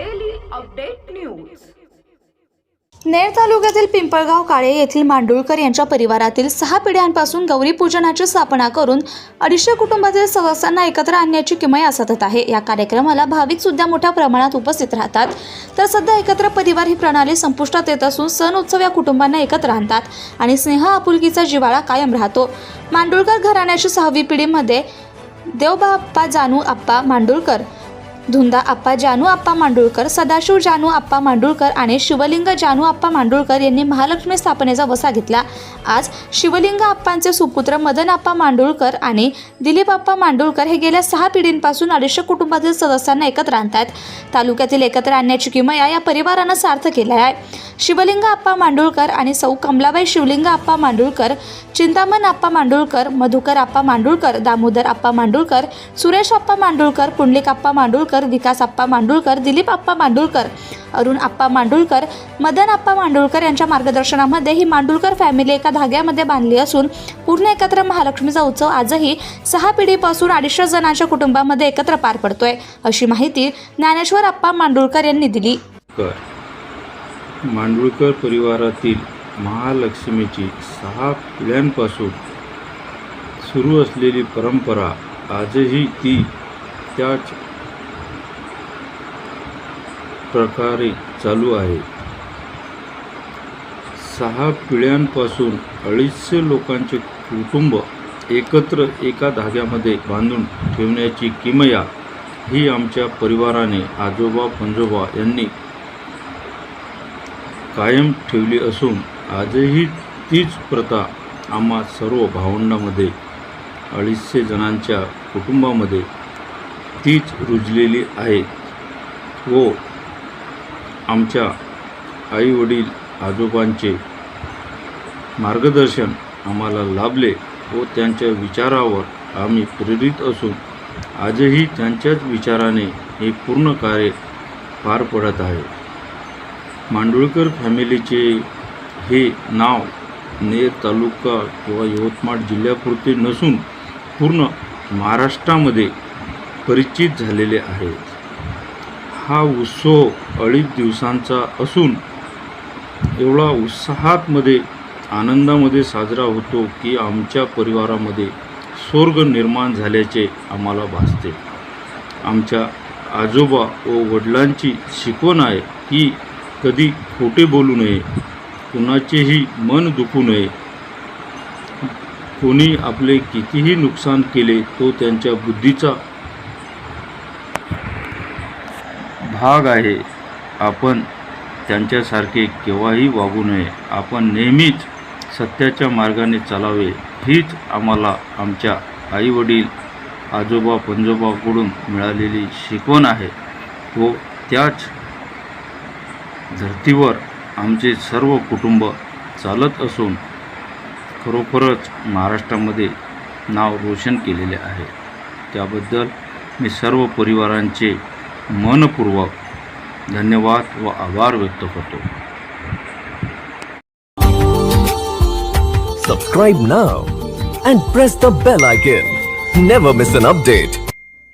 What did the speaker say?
Update news Ner तालुक्यातील पिंपळगाव काळे येथील मांडुळकर यांच्या परिवारातील सहा पिढ्यांपासून गौरी पूजनाची स्थापना करून अडीचशे कुटुंबातील सदस्यांना एकत्र आणण्याची किमया असतत आहे. या कार्यक्रमाला भाविक सुद्धा मोठ्या प्रमाणात उपस्थित राहतात. तर सध्या एकत्र परिवार ही प्रणाली संपुष्टात येत असून सण उत्सव या कुटुंबांना एकत्र आणतात आणि स्नेह आपुलकीचा जिवाळा कायम राहतो. मांडुळकर घराण्याची सहावी पिढीमध्ये देवबाप्पा जानू आप्पा मांडुळकर धुंदा आप्पा जानू आप्पा मांडुळकर सदाशिव जानू आप्पा मांडुळकर आणि शिवलिंग जानू आप्पा मांडुळकर यांनी महालक्ष्मी स्थापनेचा वसा घेतला. आज शिवलिंग आप्पांचे सुपुत्र मदन आप्पा मांडुळकर आणि दिलीप आप्पा मांडुळकर हे गेल्या सहा पिढींपासून अडीचशे कुटुंबातील सदस्यांना एकत्र आणतात तालुक्यातील एकत्र आणण्याची किमया या परिवारानं सार्थ केला आहे. शिवलिंग आप्पा मांडुळकर आणि सौ कमलाबाई शिवलिंग आप्पा मांडुळकर चिंतामण आप्पा मांडुळकर मधुकर आप्पा मांडुळकर दामोदर आप्पा मांडुळकर सुरेश आप्पा मांडुळकर पुंडलिक आप्पा मांडुळकर विकास आप्पा मांडुळकर दिलीप आप्पा मांडुळकर अरुण आप्पा मांडुळकर मदन आप्पा मांडुळकर यांच्या मार्गदर्शनामध्ये ही मांडुळकर फॅमिली एका धाग्यामध्ये बांधली असून पूर्ण एकत्र महालक्ष्मीचा उत्सव आजही सहा पिढीपासून अडीचशे जणांच्या कुटुंबामध्ये एकत्र पार पडतोय. अशी माहिती ज्ञानेश्वर आप्पा मांडुळकर यांनी दिली. कर मांडुळकर परिवारातील महालक्ष्मीची सहा पिढ्यांपासून सुरू असलेली परंपरा आजही ती त्याच प्रकारे चालू आहे. सहा पिढ्यांपासून अडीचशे लोकांचे कुटुंब एकत्र एका धाग्यामध्ये बांधून ठेवण्याची किमया ही आमच्या परिवाराने आजोबा पंजोबा यांनी कायम ठेवली असून आजही तीच प्रथा आम्हा सर्व भावंडामध्ये अडीचशे जणांच्या कुटुंबामध्ये तीच रुजलेली आहे. व आमच्या आईवडील आजोबांचे मार्गदर्शन आम्हाला लाभले व त्यांच्या विचारावर आम्ही प्रेरित असून आजही त्यांच्याच विचाराने हे पूर्ण कार्य पार पडत आहे. मांडुळकर फॅमिलीचे हे नाव नेर तालुका किंवा यवतमाळ जिल्ह्यापुरते नसून पूर्ण महाराष्ट्रामध्ये परिचित झालेले आहे. हा उत्सव अडीच दिवसांचा असून एवढा उत्साहातमध्ये आनंदामध्ये साजरा होतो की आमच्या परिवारामध्ये स्वर्ग निर्माण झाल्याचे आम्हाला भासते. आमच्या आजोबा व वडिलांची शिकवण आहे की कधी खोटे बोलू नये कुणाचेही मन दुखू नये. कोणी आपले कितीही नुकसान केले तो त्यांच्या बुद्धीचा भाग आहे. आपण त्यांच्यासारखे केव्हाही वागू नये. आपण नेहमीच सत्याच्या मार्गाने चालावे. हीच आम्हाला आमच्या आईवडील आजोबा पंजोबाकडून मिळालेली शिकवण आहे. व त्याच धर्तीवर आमचे सर्व कुटुंब चालत असून खरोखरच महाराष्ट्रामध्ये नाव रोशन केलेले आहे. त्याबद्दल मी सर्व परिवारांचे मनपूर्वक धन्यवाद व आभार व्यक्त करतो Subscribe now and press the bell icon. Never miss an update.